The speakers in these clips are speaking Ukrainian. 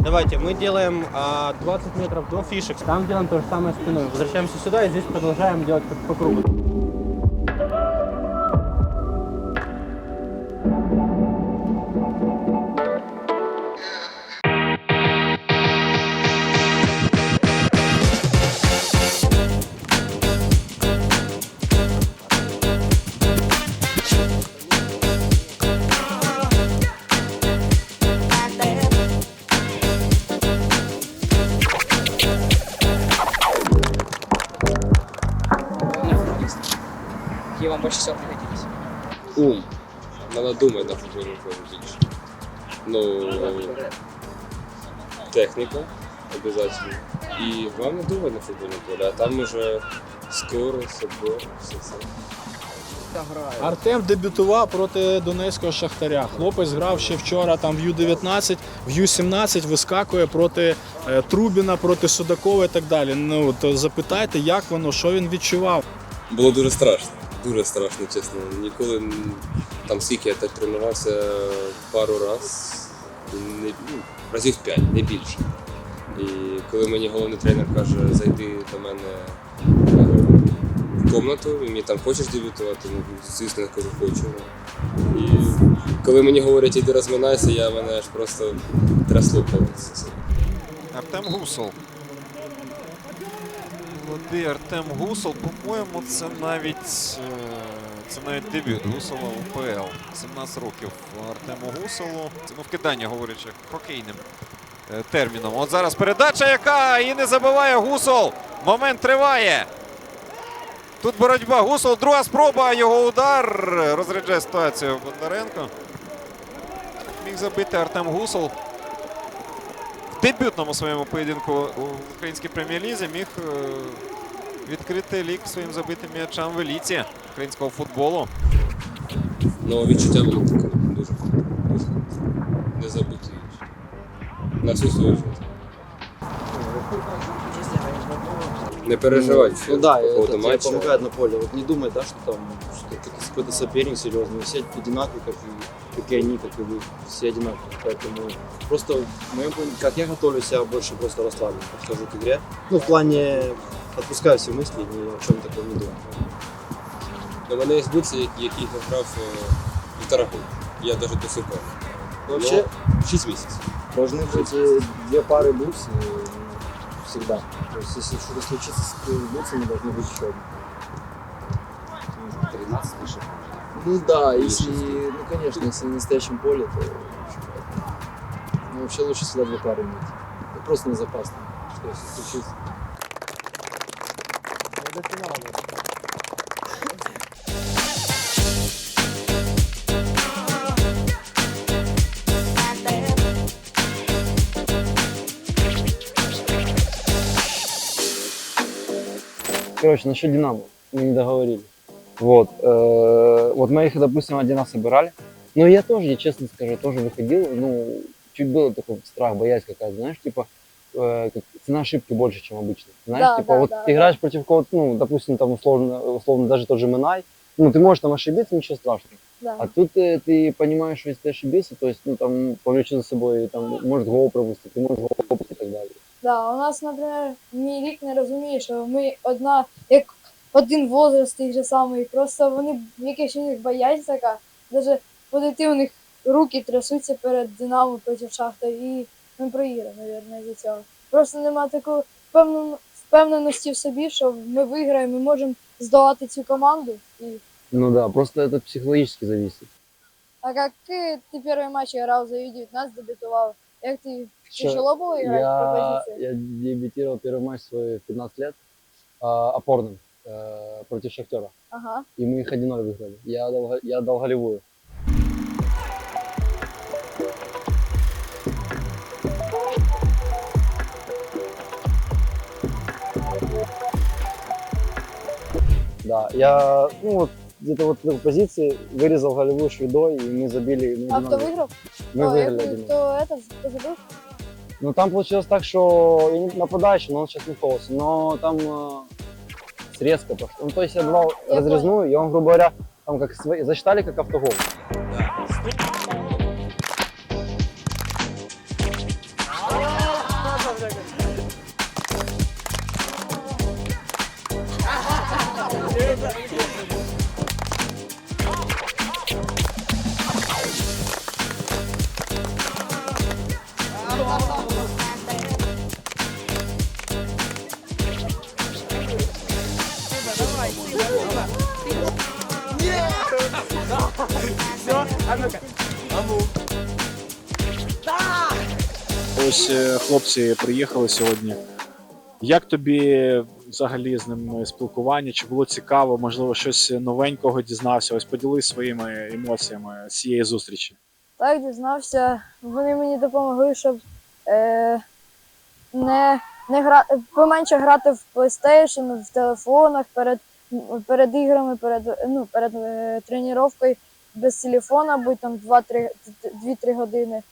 Давайте, мы делаем а, 20 метров до фишек. Там делаем то же самое спиной. Возвращаемся сюда и здесь продолжаем делать по, по кругу. Вам пригодились? Ум. Надо думать на футбольном поле більше. Ну, техника обязательно. И главное думать на футбольном поле, а там уже скорость, отбор, все це. Артем дебютував проти Донецького Шахтаря. Хлопець грав ще вчора там в Ю-19, в Ю-17 вискакує проти е, Трубіна, проти Судакова і так далі. Ну то запитайте, як воно, що він відчував. Було дуже страшно. Дуже страшно, чесно. Ніколи там скільки я так тренувався пару раз, не, ну, разів п'ять, не більше. І коли мені головний тренер каже, зайди до мене е, в кімнату, і мені там хочеш дебютувати, ну, звісно, я кажу, хочу. І коли мені говорять, іди розминайся, я мене аж просто трясло. Артем Гусол. Молодий Артем Гусол, по-моєму, це навіть е, це навіть дебют Гусола у УПЛ. 17 років Артему Гусолу. Це ну, вкидання, говорячи хокейним е, терміном. От зараз передача, яка і не забиває Гусол. Момент триває. Тут боротьба. Гусол, друга спроба, його удар. Розряджає ситуацію Бондаренко. Міг забити Артем Гусол в дебютному своєму поєдинку в українській прем'єр-лізі міг е, відкрити лік своїм забитим м'ячам в еліті українського футболу. Ну, відчуття було таке дуже, дуже незабуті. На всю свою життя. Не переживати Ну да, по это ходу тебе матча. помогает на поле. Вот не думай, да, что там что это какой-то соперник серьезный. Все одинаковые, как и, как и они, как и вы. Все одинаковые. Поэтому просто, в моем понимании, как я готовлюсь, я больше просто расслаблен подхожу к игре. Ну, в плане отпускаю все мысли, ни о чем таком не думаю. У мене є бутси, які які я грав е, півтора року. Я навіть до сих пор. Но вообще, Ну, 6 місяців. должны быть э, две пары бутс э, всегда. То есть, если что-то случится с бутсами, должны быть еще одни. 13 выше. Ну да, если, ну конечно, если на настоящем поле, то ну, вообще лучше всегда две пары иметь. Ну, просто на запас, там, что если случится. Короче, насчет Динамо. Мы не договорили. Вот. э, вот мы их, допустим, один раз собирали. Но я тоже, я честно скажу, тоже выходил. Ну, чуть было такой страх, боязнь какая-то, знаешь, типа э, как цена ошибки больше, чем обычно. Знаешь, Да, типа да, вот да, ты играешь против кого-то, ну, допустим, там условно, условно даже тот же Минай, ну, ты можешь там ошибиться, ничего страшного. Да. А тут э, ты понимаешь, что если ты ошибился, то есть, ну, там, повлечет за собой, там, может гол пропустить, ты можешь гол пропустить и так далее. Да, у нас, наприклад, мій рік не розуміє, що ми одна, як один возраст тих же самий. Просто вони якась у них боязнь така. Даже подойти у них руки трясуться перед Динамо проти шахта і ми проіграємо, мабуть, з цього. Просто нема такої впевнен- впевненості в собі, що ми виграємо, ми можемо здолати цю команду. І... Ну да, просто это психологически зависит. А як ти, перший матч грав за Ю-19, дебютував? Ти Чё, тяжело було грати по Я, позиції? я дебютировал первый матч свой в 15 лет а, опорным э, против Шахтера. Ага. И мы их 1-0 выиграли. Я дал, я дал голевую. Да, я ну, вот, где-то вот в этой позиции вырезал голевую шведой, и мы забили. мы А 1-0 хто виграв? Мы О, выиграли як 1 Хто это, хто забив? Ну там получилось так, что я не нападающий, но он сейчас не полос. Но там э, срезка пошла. Ну то есть я давал Я разрезную, и он, грубо говоря, там как свои, засчитали как автогол. Ось е, хлопці приїхали сьогодні. Як тобі взагалі з ними спілкування? Чи було цікаво? Можливо, щось новенького дізнався? Ось поділись своїми емоціями з цієї зустрічі. Так, дізнався. Вони мені допомогли, щоб е, не, не гра... поменше грати в PlayStation, в телефонах, перед, перед іграми, перед, ну, перед е, тренуванням без телефона, будь там 2-3 години.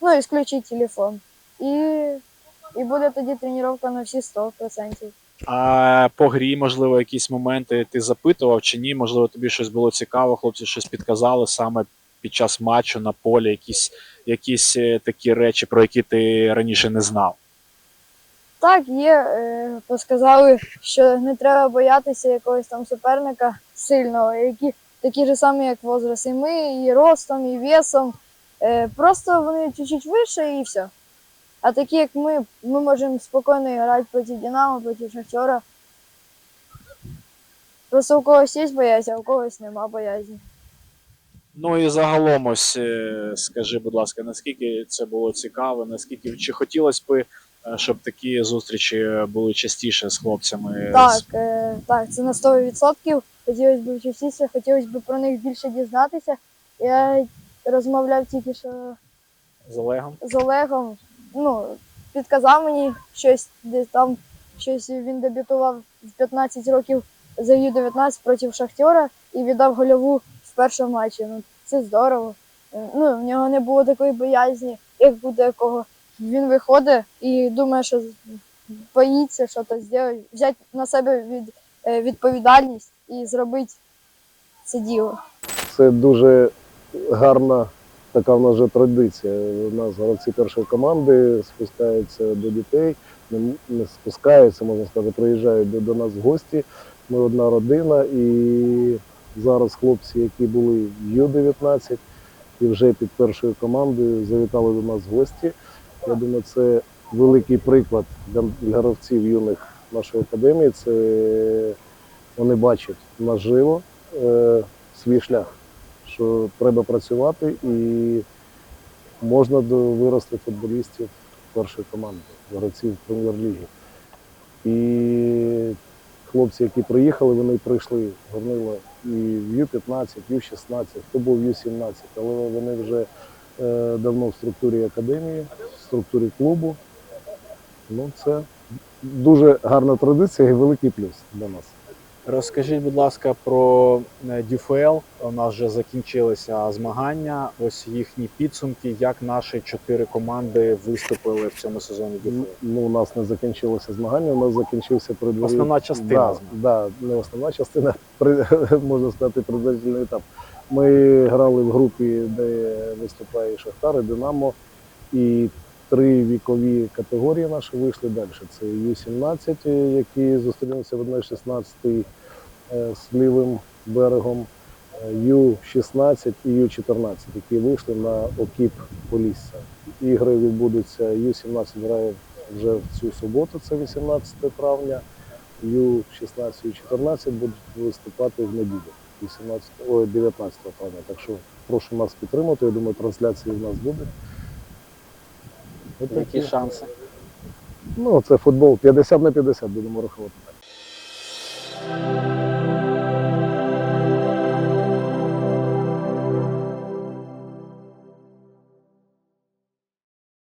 Ну і включити телефон. І, і буде тоді тренування на всі 100%. А по грі, можливо, якісь моменти ти запитував чи ні? Можливо, тобі щось було цікаво, хлопці щось підказали саме під час матчу на полі, якісь, якісь е, такі речі, про які ти раніше не знав. Так, є. Е, посказали, що не треба боятися якогось там суперника сильного, які такі ж самі, як возраст, і ми, і ростом, і весом. Е, просто вони чуть-чуть вище і все. А такі, як ми, ми можемо спокійно грати проти Динамо, проти Шахтера. Просто у когось є боязнь, а у когось нема боязні. Ну і загалом, ось е, скажи, будь ласка, наскільки це було цікаво, наскільки чи хотілося б, е, щоб такі зустрічі були частіше з хлопцями? Так, е, так, це на 100%. Хотілося б частіше, хотілося б про них більше дізнатися. Я розмовляв тільки що з Олегом? з Олегом. Ну, підказав мені щось, десь там щось він дебютував в 15 років за Ю-19 проти Шахтера і віддав гольову в першому матчі. Ну, це здорово. Е, Ну, в нього не було такої боязні, як у декого. Він виходить і думає, що боїться щось зробити, взяти на себе від, е, відповідальність і зробити це діло. Це дуже гарна така в нас вже традиція. У нас гравці першої команди спускаються до дітей, не, спускаються, можна сказати, приїжджають до, до нас в гості. Ми одна родина, і зараз хлопці, які були в Ю-19 і вже під першою командою, завітали до нас в гості. Я думаю, це великий приклад для гравців юних нашої академії. Це вони бачать наживо е, свій шлях що треба працювати і можна вирости футболістів першої команди, гравців прем'єр-ліги. І хлопці, які приїхали, вони прийшли горнило і в Ю-15, Ю-16, хто був в Ю-17, але вони вже е, давно в структурі академії, в структурі клубу. Ну, це дуже гарна традиція і великий плюс для нас. Розкажіть, будь ласка, про е, ДЮФЛ. У нас вже закінчилися змагання. Ось їхні підсумки. Як наші чотири команди виступили в цьому сезоні ДЮФЛ? Ну, у нас не закінчилося змагання, у нас закінчився предварительний... Основна частина Да, да, не основна частина, можна сказати, предварительний етап. Ми грали в групі, де виступає Шахтар, і Динамо, і три вікові категорії наші вийшли далі. Це Ю-17, які зустрінуться в 1-16 е, з лівим берегом, е, Ю-16 і Ю-14, які вийшли на Окіп Полісся. Ігри відбудуться. Ю-17 грає вже в цю суботу, це 18 травня. Ю-16 і 14 будуть виступати в неділю, 18, ой, 19 травня. Так що прошу нас підтримати. Я думаю, трансляції в нас буде. Які шанси? Ну, це футбол 50 на 50 будемо рахувати.